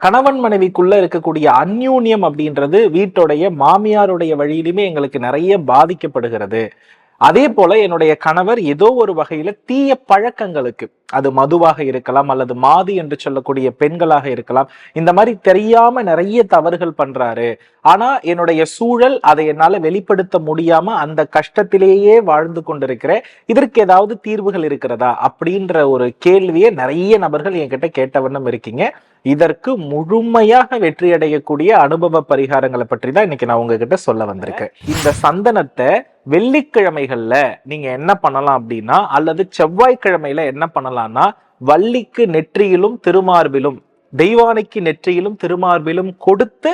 கணவன் மனைவிக்குள்ள இருக்கக்கூடிய அந்யூன்யம் அப்படின்றது வீட்டுடைய மாமியாருடைய வழியிலுமே எங்களுக்கு நிறைய பாதிக்கப்படுகிறது. அதே போல என்னுடைய கணவர் ஏதோ ஒரு வகையில தீய பழக்கங்களுக்கு அது மதுவாக இருக்கலாம் அல்லது மாது என்று சொல்லக்கூடிய பெண்களாக இருக்கலாம் இந்த மாதிரி தெரியாம நிறைய தவறுகள் பண்றாரு. ஆனா என்னுடைய சூழல் அதை என்னால வெளிப்படுத்த முடியாம அந்த கஷ்டத்திலேயே வாழ்ந்து கொண்டிருக்கிறேன். இதற்கு ஏதாவது தீர்வுகள் இருக்கிறதா? அப்படின்ற ஒரு கேள்வியை நிறைய நபர்கள் என்கிட்ட கேட்ட வண்ணம் இருக்கீங்க. இதற்கு முழுமையாக வெற்றி அடையக்கூடிய அனுபவ பரிகாரங்களை பற்றி தான் இன்னைக்கு நான் உங்ககிட்ட சொல்ல வந்திருக்கேன். இந்த சந்தனத்தை வெள்ளிக்கிழமைகள்ல நீங்க என்ன பண்ணலாம் அப்படின்னா அல்லது செவ்வாய்க்கிழமையில என்ன பண்ணலாம்னா வள்ளிக்கு நெற்றியிலும் திருமார்பிலும் தெய்வானைக்கு நெற்றியிலும் திருமார்பிலும் கொடுத்து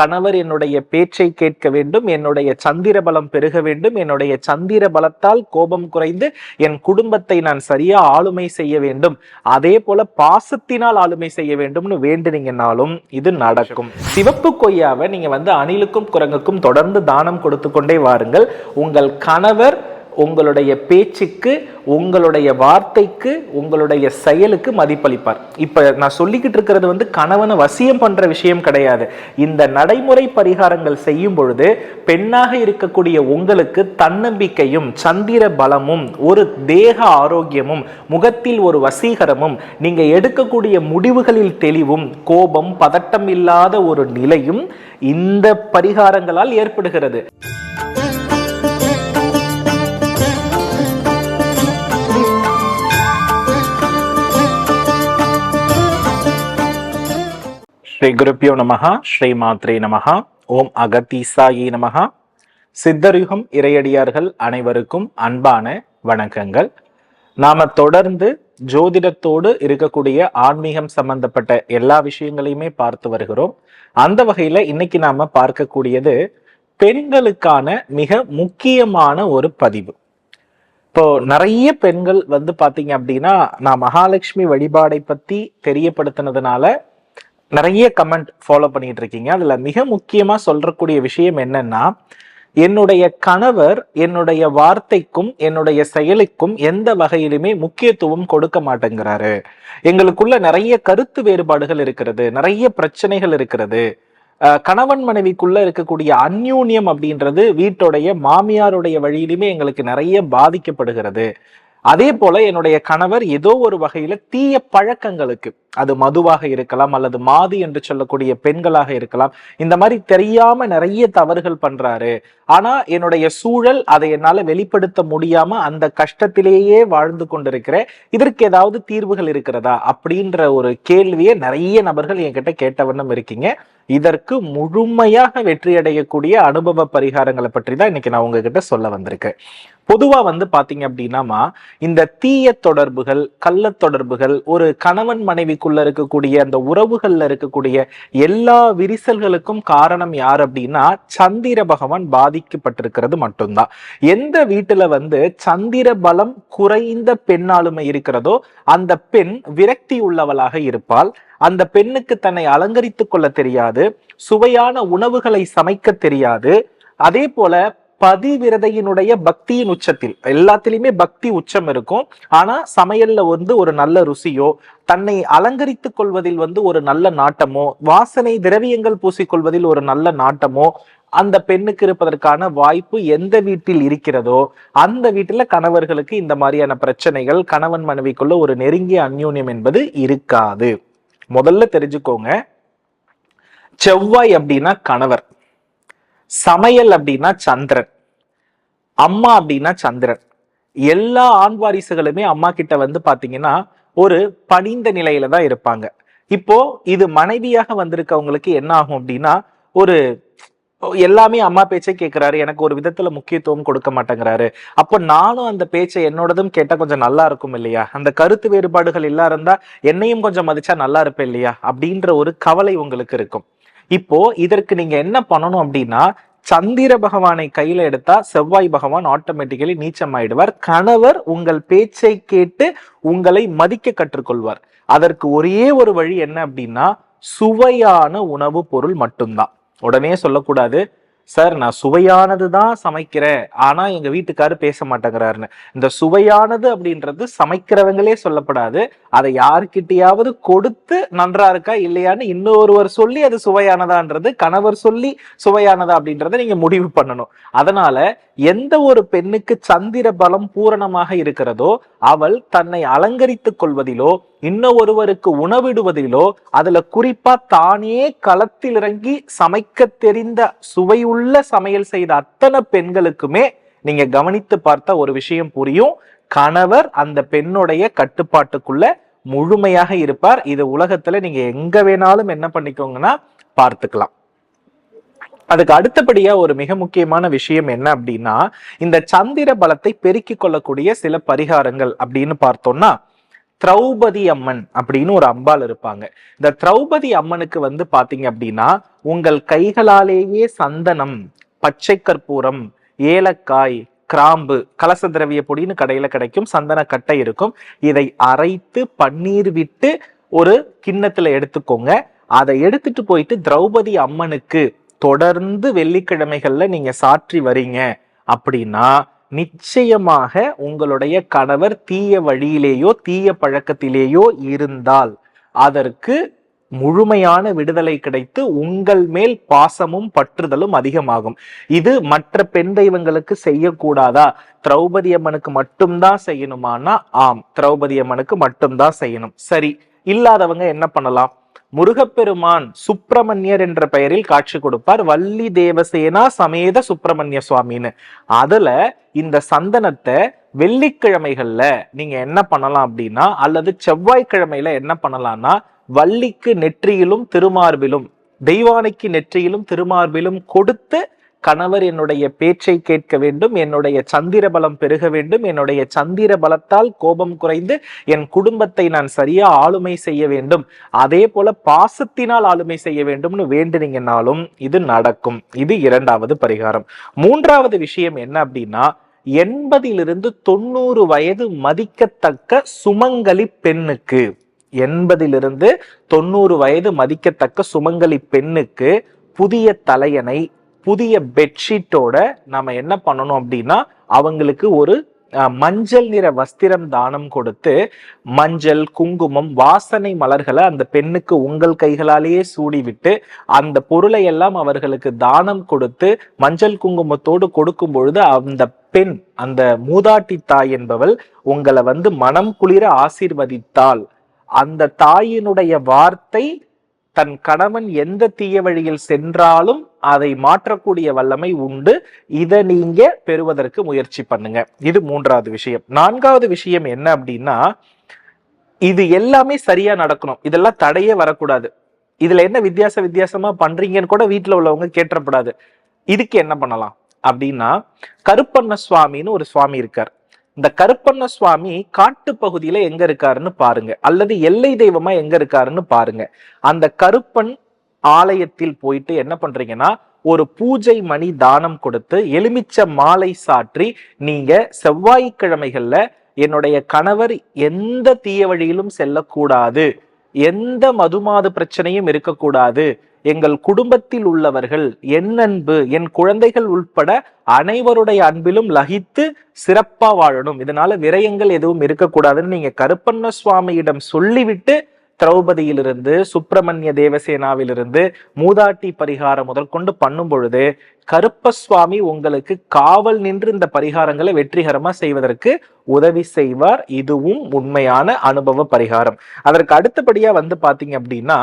கணவர் என்னுடைய பேச்சை கேட்க வேண்டும் என்னுடைய சந்திர பலம் பெருக வேண்டும் என்னுடைய சந்திர பலத்தால் கோபம் குறைந்து என் குடும்பத்தை நான் சரியா ஆளுமை செய்ய வேண்டும் அதே போல பாசத்தினால் ஆளுமை செய்ய வேண்டும்னு வேண்டுனீங்கன்னாலும் இது நடக்கும். சிவப்பு கொய்யாவை நீங்க வந்து அணிலுக்கும் குரங்குக்கும் தொடர்ந்து தானம் கொடுத்து கொண்டே வாருங்கள். உங்கள் கணவர் உங்களுடைய பேச்சுக்கு உங்களுடைய வார்த்தைக்கு உங்களுடைய செயலுக்கு மதிப்பளிப்பார். இப்போ நான் சொல்லிக்கிட்டு இருக்கிறது வந்து கணவனை வசியம் பண்ணுற விஷயம் கிடையாது. இந்த நடைமுறை பரிகாரங்கள் செய்யும் பொழுது பெண்ணாக இருக்கக்கூடிய உங்களுக்கு தன்னம்பிக்கையும் சந்திர பலமும் ஒரு தேக ஆரோக்கியமும் முகத்தில் ஒரு வசீகரமும் நீங்கள் எடுக்கக்கூடிய முடிவுகளில் தெளிவும் கோபம் பதட்டம் இல்லாத ஒரு நிலையும் இந்த பரிகாரங்களால் ஏற்படுகிறது. ஸ்ரீ குருப்பியோ நமகா ஸ்ரீ மாத்ரே நமகா ஓம் அகத்தீசாயி நமகா சித்தருகம் இறையடியார்கள் அனைவருக்கும் அன்பான வணக்கங்கள். நாம தொடர்ந்து ஜோதிடத்தோடு இருக்கக்கூடிய ஆன்மீகம் சம்பந்தப்பட்ட எல்லா விஷயங்களையுமே பார்த்து வருகிறோம். அந்த வகையில இன்னைக்கு நாம பார்க்கக்கூடியது பெண்களுக்கான மிக முக்கியமான ஒரு பதிவு. இப்போ நிறைய பெண்கள் வந்து பாத்தீங்க அப்படின்னா நான் மகாலட்சுமி வழிபாடை பத்தி தெரியப்படுத்தினதுனால நிறைய கமெண்ட் ஃபாலோ பண்ணிட்டு இருக்கீங்க அதுல மிக முக்கியமா சொல்றக்கூடிய விஷயம் என்னன்னா என்னுடைய கணவர் என்னுடைய வார்த்தைக்கும் என்னுடைய செயலுக்கும் எந்த வகையிலுமே முக்கியத்துவம் கொடுக்க மாட்டேங்கிறாரு. எங்களுக்குள்ள நிறைய கருத்து வேறுபாடுகள் இருக்கிறது நிறைய பிரச்சனைகள் இருக்கிறது. கணவன் மனைவிக்குள்ள இருக்கக்கூடிய அந்யூன்யம் அப்படின்றது வீட்டுடைய மாமியாருடைய வழியிலுமே எங்களுக்கு நிறைய பாதிக்கப்படுகிறது. அதே போல என்னுடைய கணவர் ஏதோ ஒரு வகையில தீய பழக்கங்களுக்கு அது மதுவாக இருக்கலாம் அல்லது மாது என்று சொல்லக்கூடிய பெண்களாக இருக்கலாம் இந்த மாதிரி தெரியாம நிறைய தவறுகள் பண்றாரு. ஆனா என்னுடைய சூழல் அதை என்னால வெளிப்படுத்த முடியாம அந்த கஷ்டத்திலேயே வாழ்ந்து கொண்டிருக்கிறேன். இதற்கு ஏதாவது தீர்வுகள் இருக்கிறதா? அப்படின்ற ஒரு கேள்வியை நிறைய நபர்கள் என்கிட்ட கேட்ட வண்ணம் இருக்கீங்க. இதற்கு முழுமையாக வெற்றியடையக்கூடிய அனுபவ பரிகாரங்களை பற்றி தான் இன்னைக்கு நான் உங்ககிட்ட சொல்ல வந்திருக்கேன். பொதுவா வந்து பாத்தீங்க அப்படின்னாமா இந்த தீய தொடர்புகள் கள்ள தொடர்புகள் ஒரு கணவன் மனைவிக்குள்ள இருக்கக்கூடிய அந்த உறவுகள்ல இருக்கக்கூடிய எல்லா விரிசல்களுக்கும் காரணம் யார் அப்படின்னா சந்திர பகவான் பாதிக்கப்பட்டிருக்கிறது மட்டும்தான். எந்த வீட்டுல வந்து சந்திர பலம் குறைந்த பெண்ணாளுமை இருக்கிறதோ அந்த பெண் விரக்தி உள்ளவளாக இருப்பாள். அந்த பெண்ணுக்கு தன்னை அலங்கரித்துக் கொள்ள தெரியாது சுவையான உணவுகளை சமைக்க தெரியாது. அதே போல பதிவிரதையினுடைய பக்தியின் உச்சத்தில் எல்லாத்திலையுமே பக்தி உச்சம் இருக்கும். ஆனா சமையல்ல வந்து ஒரு நல்ல ருசியோ தன்னை அலங்கரித்துக் கொள்வதில் வந்து ஒரு நல்ல நாட்டமோ வாசனை திரவியங்கள் பூசிக்கொள்வதில் ஒரு நல்ல நாட்டமோ அந்த பெண்ணுக்கு இருப்பதற்கான வாய்ப்பு எந்த வீட்டில் இருக்கிறதோ அந்த வீட்டுல கணவர்களுக்கு இந்த மாதிரியான பிரச்சனைகள் கணவன் மனைவிக்குள்ள ஒரு நெருங்கிய அந்யூன்யம் என்பது இருக்காது. முதல்ல தெரிஞ்சுக்கோங்க. செவ்வாய் அப்படின்னா கணவர். சமையல் அப்படின்னா சந்திரன். அம்மா அப்படின்னா சந்திரன். எல்லா ஆண் வாரிசுகளுமே அம்மா கிட்ட வந்து பாத்தீங்கன்னா ஒரு பணிந்த நிலையில தான் இருப்பாங்க. இப்போ இது மனைவியாக வந்திருக்கவங்களுக்கு என்ன ஆகும் அப்படின்னா ஒரு எல்லாமே அம்மா பேச்சை கேட்கிறாரு எனக்கு ஒரு விதத்துல முக்கியத்துவம் கொடுக்க மாட்டேங்கிறாரு. அப்போ நானும் அந்த பேச்சை என்னோடதும் கேட்டா கொஞ்சம் நல்லா இருக்கும் இல்லையா? அந்த கருத்து வேறுபாடுகள் இல்லா இருந்தா என்னையும் கொஞ்சம் மதிச்சா நல்லா இருப்பேன் இல்லையா? அப்படின்ற ஒரு கவலை உங்களுக்கு இருக்கும். இப்போ இதற்கு நீங்க என்ன பண்ணணும் அப்படின்னா சந்திர பகவானை கையில எடுத்தா செவ்வாய் பகவான் ஆட்டோமேட்டிக்கலி நீச்சம் ஆயிடுவார் கணவர் உங்கள் பேச்சை கேட்டு உங்களை மதிக்க கற்றுக்கொள்வார். அதற்கு ஒரே ஒரு வழி என்ன அப்படின்னா சுவையான உணவு பொருள் மட்டும்தான். உடனே சொல்லக்கூடாது சார் நான் சுவையானது தான் சமைக்கிறேன். ஆனா எங்க வீட்டுக்காரு பேச மாட்டேங்கிறாருன்னு. இந்த சுவையானது அப்படின்றது சமைக்கிறவங்களே சொல்லப்படாது. அதை யாருக்கிட்டையாவது கொடுத்து நன்றா இருக்கா இல்லையான்னு இன்னொருவர் சொல்லி அது சுவையானதான்றது கணவர் சொல்லி சுவையானதா அப்படின்றத நீங்க முடிவு பண்ணணும். அதனால எந்த ஒரு பெண்ணுக்கு சந்திர பலம் பூரணமாக இருக்கிறதோ அவள் தன்னை அலங்கரித்துக் கொள்வதிலோ இன்னும் ஒருவருக்கு உணவிடுவதிலோ அதுல குறிப்பா தானே களத்தில் இறங்கி சமைக்க தெரிந்த சுவையுள்ள சமையல் செய்த அத்தனை பெண்களுக்குமே நீங்க கவனித்து பார்த்த ஒரு விஷயம் புரியும். கணவர் அந்த பெண்ணுடைய கட்டுப்பாட்டுக்குள்ள முழுமையாக இருப்பார். இது உலகத்துல நீங்க எங்க வேணாலும் என்ன பண்ணிக்கோங்கன்னா பார்த்துக்கலாம். அதுக்கு அடுத்தபடியா ஒரு மிக முக்கியமான விஷயம் என்ன அப்படின்னா இந்த சந்திர பலத்தை பெருக்கிக் கொள்ளக்கூடிய சில பரிகாரங்கள் அப்படின்னு பார்த்தோம்னா திரௌபதி அம்மன் அப்படின்னு ஒரு அம்பாள் இருப்பாங்க. இந்த திரௌபதி அம்மனுக்கு வந்து பாத்தீங்க அப்படின்னா உங்கள் கைகளாலேயே சந்தனம் பச்சை கற்பூரம் ஏலக்காய் கிராம்பு கலச திரவிய பொடின்னு கடையில கிடைக்கும் சந்தன கட்டை இருக்கும். இதை அரைத்து பன்னீர் விட்டு ஒரு கிண்ணத்துல எடுத்துக்கோங்க. அதை எடுத்துட்டு போயிட்டு திரௌபதி அம்மனுக்கு தொடர்ந்து வெள்ளிக்கிழமைகள்ல நீங்க சாற்றி வரீங்க அப்படின்னா நிச்சயமாக உங்களுடைய கணவர் தீய வழியிலேயோ தீய பழக்கத்திலேயோ இருந்தால் அதற்கு முழுமையான விடுதலை கிடைத்து உங்கள் மேல் பாசமும் பற்றுதலும் அதிகமாகும். இது மற்ற பெண் தெய்வங்களுக்கு செய்யக்கூடாதா? திரௌபதி அம்மனுக்கு மட்டும்தான் செய்யணுமானா? ஆம் திரௌபதி அம்மனுக்கு மட்டும்தான் செய்யணும். சரி இல்லாதவங்க என்ன பண்ணலாம்? முருகப்பெருமான் சுப்பிரமணியர் என்ற பெயரில் காட்சி கொடுப்பார். வள்ளி தேவசேனா சமேத சுப்பிரமணிய சுவாமின்னு. அதுல இந்த சந்தனத்தை வெள்ளிக்கிழமைகள்ல நீங்க என்ன பண்ணலாம் அப்படின்னா அல்லது செவ்வாய்க்கிழமையில என்ன பண்ணலாம்னா வள்ளிக்கு நெற்றியிலும் திருமார்பிலும் தெய்வானைக்கு நெற்றியிலும் திருமார்பிலும் கொடுத்து கணவர் என்னுடைய பேச்சை கேட்க வேண்டும் என்னுடைய சந்திர பலம் பெருக வேண்டும் என்னுடைய சந்திர பலத்தால் கோபம் குறைந்து என் குடும்பத்தை நான் சரியா ஆளுமை செய்ய வேண்டும் அதே போல பாசத்தினால் ஆளுமை செய்ய வேண்டும்னு வேண்டுனீங்கன்னாலும் இது நடக்கும். இது இரண்டாவது பரிகாரம். மூன்றாவது விஷயம் என்ன அப்படின்னா எண்பதிலிருந்து தொண்ணூறு வயது மதிக்கத்தக்க சுமங்கலி பெண்ணுக்கு எண்பதிலிருந்து தொண்ணூறு வயது மதிக்கத்தக்க சுமங்கலி பெண்ணுக்கு புதிய தலையணை புதிய பெட்ஷீட்டோட நம்ம என்ன பண்ணணும் அப்படின்னா அவங்களுக்கு ஒரு மஞ்சள் நிற வஸ்திரம் தானம் கொடுத்து மஞ்சள் குங்குமம் வாசனை மலர்களை அந்த பெண்ணுக்கு உங்கள் கைகளாலேயே சூடிவிட்டு அந்த பொருளை எல்லாம் அவர்களுக்கு தானம் கொடுத்து மஞ்சள் குங்குமத்தோடு கொடுக்கும் பொழுது அந்த பெண் அந்த மூதாட்டி தாய் என்பவள் உங்களை வந்து மனம் குளிர ஆசீர்வதித்தாள். அந்த தாயினுடைய வார்த்தை தன் கணவன் எந்த தீய வழியில் சென்றாலும் அதை மாற்றக்கூடிய வல்லமை உண்டு. இதை நீங்க பெறுவதற்கு முயற்சி பண்ணுங்க. இது மூன்றாவது விஷயம். நான்காவது விஷயம் என்ன அப்படின்னா இது எல்லாமே சரியா நடக்கணும். இதெல்லாம் தடையே வரக்கூடாது. இதுல என்ன வித்தியாச வித்தியாசமா பண்றீங்கன்னு கூட வீட்டுல உள்ளவங்க கேட்டப்படாது இதுக்கு என்ன பண்ணலாம்? அப்படின்னா கருப்பண்ண சுவாமின்னு ஒரு சுவாமி இருக்கார். இந்த கருப்பண்ண சுவாமி காட்டு பகுதியில எங்க இருக்காருன்னு பாருங்க. அல்லது எல்லை தெய்வமா எங்க இருக்காருன்னு பாருங்க. அந்த கருப்பன் ஆலயத்தில் போயிட்டு என்ன பண்றீங்கன்னா ஒரு பூஜை மணி தானம் கொடுத்து எலுமிச்ச மாலை சாற்றி நீங்க செவ்வாய்க்கிழமைகள்ல என்னுடைய கணவர் எந்த தீய வழியிலும் செல்லக்கூடாது. எந்த மதுமாது பிரச்சனையும் இருக்கக்கூடாது. எங்கள் குடும்பத்தில் உள்ளவர்கள் என் அன்பு என் குழந்தைகள் உள்பட அனைவருடைய அன்பிலும் லகித்து சிறப்பா வாழணும். இதனால விரயங்கள் எதுவும் இருக்கக்கூடாதுன்னு நீங்க கருப்பண்ண சுவாமியிடம் சொல்லிவிட்டு திரௌபதியிலிருந்து சுப்பிரமணிய தேவசேனாவிலிருந்து மூதாட்டி பரிகாரம் முதல் கொண்டு பண்ணும் பொழுது கருப்பசுவாமி உங்களுக்கு காவல் நின்று இந்த பரிகாரங்களை வெற்றிகரமா செய்வதற்கு உதவி செய்வார். இதுவும் உண்மையான அனுபவ பரிகாரம். அதற்கு அடுத்தபடியா வந்து பாத்தீங்க அப்படின்னா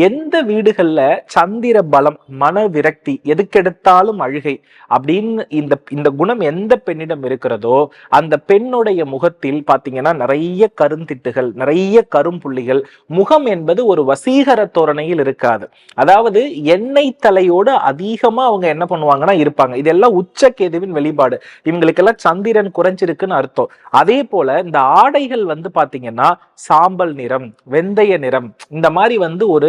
எந்த வீடுகள்ல சந்திர பலம் மன விரக்தி எதுக்கெடுத்தாலும் அழுகை அப்படின்னு இந்த இந்த குணம் எந்த பெண்ணிடம் இருக்கிறதோ அந்த பெண்ணுடைய முகத்தில் பாத்தீங்கன்னா நிறைய கருந்திட்டுகள் நிறைய கரும்புள்ளிகள் முகம் என்பது ஒரு வசீகர தோரணையில் இருக்காது. அதாவது எண்ணெய் தலையோடு அதிகமாக அவங்க என்ன பண்ணுவாங்கன்னா இருப்பாங்க. இதெல்லாம் உச்ச கேதுவின் வெளிப்பாடு. இவங்களுக்கெல்லாம் சந்திரன் குறைஞ்சிருக்குன்னு அர்த்தம். அதே போல இந்த ஆடைகள் வந்து பார்த்தீங்கன்னா சாம்பல் நிறம் வெந்தய நிறம் இந்த மாதிரி வந்து ஒரு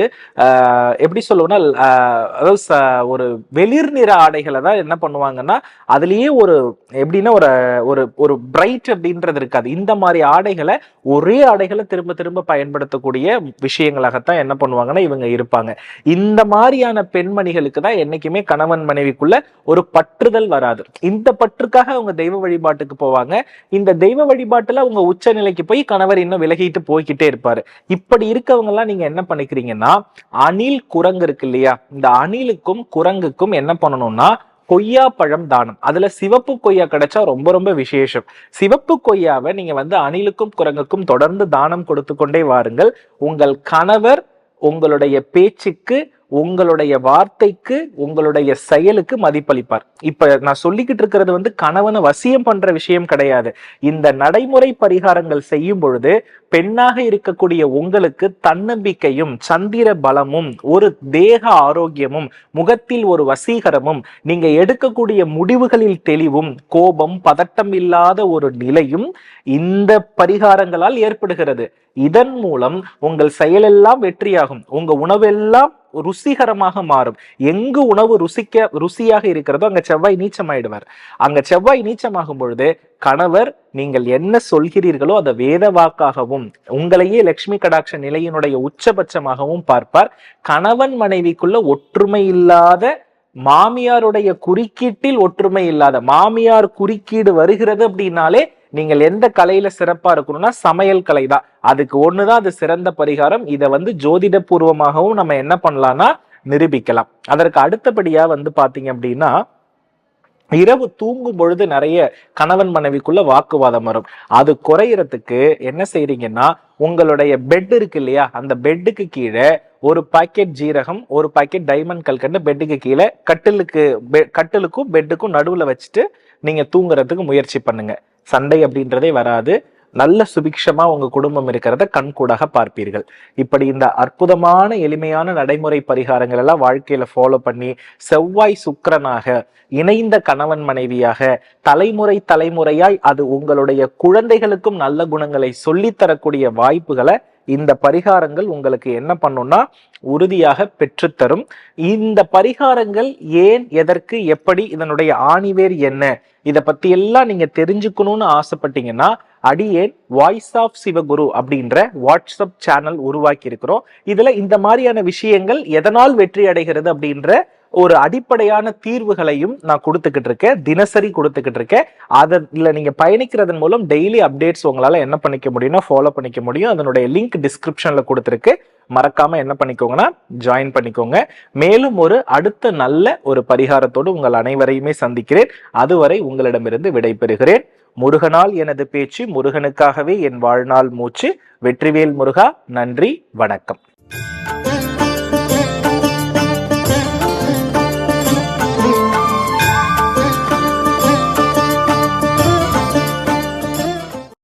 எப்படி சொல்லுவோம்னா அதாவது ச- ஒரு வெளிர் நிற ஆடைகளை தான் என்ன பண்ணுவாங்கன்னா அதுலேயே ஒரு எப்படின்னா ஒரு ஒரு ஒரு பிரைட் அப்படின்றது இருக்காது. இந்த மாதிரி ஆடைகளை ஒரே ஆடைகளை திரும்ப திரும்ப பயன்படுத்தக்கூடிய விஷயங்களாகத்தான் என்ன பண்ணுவாங்கன்னா இவங்க இருப்பாங்க. இந்த மாதிரியான பெண்மணிகளுக்கு தான் என்னைக்குமே கணவன் மனைவிக்குள்ள ஒரு பற்றுதல் வராது. இந்த பற்றுக்காக அவங்க தெய்வ வழிபாட்டுக்கு போவாங்க. இந்த தெய்வ வழிபாட்டுல அவங்க உச்ச நிலைக்கு போய் கணவர் இன்னும் விலகிட்டு போய்கிட்டே இருப்பாரு. இப்படி இருக்கவங்க எல்லாம் நீங்க என்ன பண்ணிக்கிறீங்கன்னா அணில் குரங்கு இருக்கு இல்லையா? இந்த அணிலுக்கும் குரங்குக்கும் என்ன பண்ணணும்னா கொய்யா பழம் தானம். அதுல சிவப்பு கொய்யா கிடைச்சா ரொம்ப ரொம்ப விசேஷம். சிவப்பு கொய்யாவை நீங்க வந்து அணிலுக்கும் குரங்குக்கும் தொடர்ந்து தானம் கொடுத்து கொண்டே வாருங்கள். உங்கள் கணவர் உங்களுடைய பேச்சுக்கு உங்களுடைய வார்த்தைக்கு உங்களுடைய செயலுக்கு மதிப்பளிப்பார். இப்ப நான் சொல்லிக்கிட்டு இருக்கிறது வந்து கணவனை வசியம் பண்ற விஷயம் கிடையாது. இந்த நடைமுறை பரிகாரங்கள் செய்யும் பொழுது பெண்ணாக இருக்கக்கூடிய உங்களுக்கு தன்னம்பிக்கையும் சந்திர பலமும் ஒரு தேக ஆரோக்கியமும் முகத்தில் ஒரு வசீகரமும் நீங்க எடுக்கக்கூடிய முடிவுகளில் தெளிவும் கோபம் பதட்டம் இல்லாத ஒரு நிலையும் இந்த பரிகாரங்களால் ஏற்படுகிறது. இதன் மூலம் உங்கள் செயலெல்லாம் வெற்றியாகும். உங்க உணவெல்லாம் ருசிகரமாக மாறும். எங்கு உணவு ருசிக்க ருசியாக இருக்கிறதோ அங்க செவ்வாய் நீச்சமாயிடுவார். அங்க செவ்வாய் நீச்சமாகும் பொழுது கணவர் நீங்கள் என்ன சொல்கிறீர்களோ அதை வேத வாக்காகவும் உங்களையே லட்சுமி கடாட்ச நிலையினுடைய உச்சபட்சமாகவும் பார்ப்பார். கணவன் மனைவிக்குள்ள ஒற்றுமை இல்லாத மாமியாருடைய குறுக்கீட்டில் ஒற்றுமை இல்லாத மாமியார் குறுக்கீடு வருகிறது அப்படின்னாலே நீங்கள் எந்த கலையில சிறப்பா இருக்கணும்னா சமையல் கலை தான் அதுக்கு ஒண்ணுதான் அது சிறந்த பரிகாரம். இதை வந்து ஜோதிட பூர்வமாகவும் நம்ம என்ன பண்ணலாம்னா நிரூபிக்கலாம். அதற்கு அடுத்தபடியா வந்து பாத்தீங்க அப்படின்னா இரவு தூங்கும் பொழுது நிறைய கணவன் மனைவிக்குள்ள வாக்குவாதம் வரும். அது குறையறதுக்கு என்ன செய்றீங்கன்னா உங்களுடைய பெட் இருக்கு இல்லையா? அந்த பெட்டுக்கு கீழே ஒரு பாக்கெட் ஜீரகம் ஒரு பாக்கெட் டைமண்ட் கல்கண்டு பெட்டுக்கு கீழே கட்டிலுக்கு கட்டிலுக்கும் பெட்டுக்கும் நடுவுல வச்சுட்டு நீங்கள் தூங்குறதுக்கு முயற்சி பண்ணுங்க. சண்டை அப்படின்றதே வராது. நல்ல சுபிக்ஷமா உங்க குடும்பம் இருக்கிறத கண்கூடாக பார்ப்பீர்கள். இப்படி இந்த அற்புதமான எளிமையான நடைமுறை பரிகாரங்கள் எல்லாம் வாழ்க்கையில ஃபாலோ பண்ணி செவ்வாய் சுக்கரனாக இணைந்த கணவன் மனைவியாக தலைமுறை தலைமுறையாய் அது உங்களுடைய குழந்தைகளுக்கும் நல்ல குணங்களை சொல்லித்தரக்கூடிய வாய்ப்புகளை இந்த பரிகாரங்கள் உங்களுக்கு என்ன பண்ணும்னா உறுதியாக பெற்றுத்தரும். இந்த பரிகாரங்கள் ஏன் எதற்கு எப்படி இதனுடைய ஆணிவேர் என்ன இதை பத்தி எல்லாம் நீங்க தெரிஞ்சுக்கணும்னு ஆசைப்பட்டீங்கன்னா அடியேன் வாய்ஸ் ஆஃப் சிவகுரு அப்படின்ற வாட்ஸ்அப் சேனல் உருவாக்கி இருக்கிறோம் இதுல இந்த மாதிரியான விஷயங்கள் எதனால் வெற்றி அடைகிறது அப்படின்ற ஒரு அடிப்படையான தீர்வுகளையும் நான் கொடுத்துக்கிட்டு இருக்கேன். தினசரி கொடுத்துக்கிட்டு இருக்கேன். அதில் நீங்கள் பயணிக்கிறதன் மூலம் டெய்லி அப்டேட்ஸ் உங்களால் என்ன பண்ணிக்க முடியும்னா ஃபாலோ பண்ணிக்க முடியும். அதனுடைய லிங்க் டிஸ்கிரிப்ஷனில் கொடுத்துருக்கு. மறக்காம என்ன பண்ணிக்கோங்கன்னா ஜாயின் பண்ணிக்கோங்க. மேலும் ஒரு அடுத்த நல்ல ஒரு பரிகாரத்தோடு உங்கள் அனைவரையுமே சந்திக்கிறேன். அதுவரை உங்களிடமிருந்து விடைபெறுகிறேன். முருகனால் எனது பேச்சு முருகனுக்காகவே என் வாழ்நாள் மூச்சு. வெற்றிவேல் முருகா நன்றி வணக்கம்.